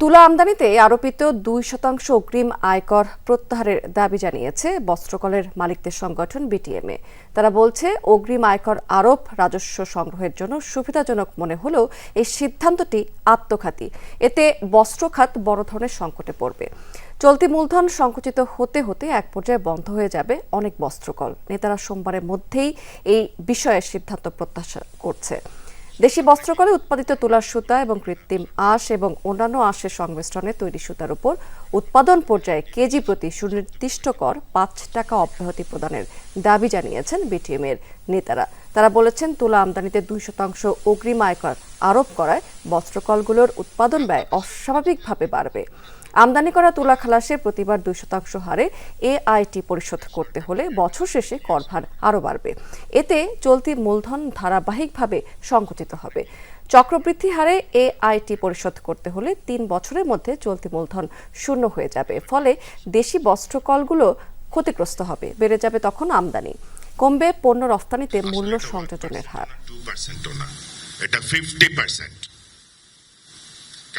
তুলা আমদানিতে আরোপিত দুই শতাংশ অগ্রিম আয়কর প্রত্যাহারের দাবি জানিয়েছে বস্ত্রকলের মালিকদের সংগঠন বিটিএমএ। তারা বলছে, অগ্রিম আয়কর আরোপ রাজস্ব সংগ্রহের জন্য সুবিধাজনক মনে হলেও এই সিদ্ধান্তটি আত্মঘাতী। এতে বস্ত্র খাত বড় ধরনের সংকটে পড়বে। চলতি মূলধন সংকুচিত হতে হতে এক পর্যায়ে বন্ধ হয়ে যাবে অনেক বস্ত্রকল। নেতারা সোমবারের মধ্যেই এই বিষয়ে সিদ্ধান্ত প্রত্যাশা করছে। দেশি বস্ত্রকলে উৎপাদিত তুলার সুতা এবং কৃত্রিম আঁশ এবং অন্যান্য আঁশের সংমিশ্রণে তৈরি সুতার উপর উৎপাদন পর্যায়ে কেজি প্রতি সুনির্দিষ্ট কর পাঁচ টাকা অব্যাহতি প্রদানের দাবি জানিয়েছেন বিটিএম এর নেতারা। তারা বলেছেন, তুলা আমদানিতে দুই শতাংশ অগ্রিম আয়কর আরোপ করায় বস্ত্রকলগুলোর উৎপাদন ব্যয় অস্বাভাবিকভাবে বাড়বে। আমদানি করা তুলা খালাসে প্রতিবার দুই শতাংশ হারে এআইটি পরিশোধ করতে হলে বছর শেষে কর ভার আরও বাড়বে। এতে চলতি মূলধন ধারাবাহিকভাবে সংকুচিত হবে। চক্রবৃদ্ধি হারে এআইটি পরিশোধ করতে হলে তিন বছরের মধ্যে চলতি মূলধন শূন্য হয়ে যাবে। ফলে দেশি বস্ত্রকলগুলো ক্ষতিগ্রস্ত হবে। বেড়ে যাবে তখন আমদানি। কমবে পণ্য রফতানিতে মূল্য সংযোজনের হার। এটা ফিফটি পার্সেন্ট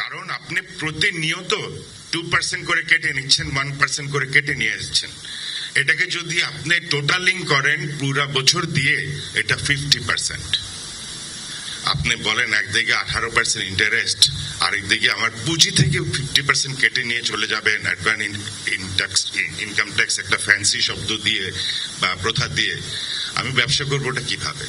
কারণ আপনি প্রতিনিয়ত টু পার্সেন্ট করে কেটে নিচ্ছেন ওয়ান পার্সেন্ট করে কেটে নিয়ে যাচ্ছেন। এটাকে যদি আপনি টোটালিং করেন পুরা বছর দিয়ে, এটা ফিফটি পার্সেন্ট আপনি বলেন একদিকে আঠারো পার্সেন্ট ইন্টারেস্ট আরেকদিকে আমার পুঁজি থেকে ফিফটি পার্সেন্ট কেটে নিয়ে চলে যাবেন অ্যাডভান্স ইনকাম ট্যাক্স একটা ফ্যান্সি শব্দ দিয়ে বা প্রথা দিয়ে। আমি ব্যবসা করব ওটা কীভাবে?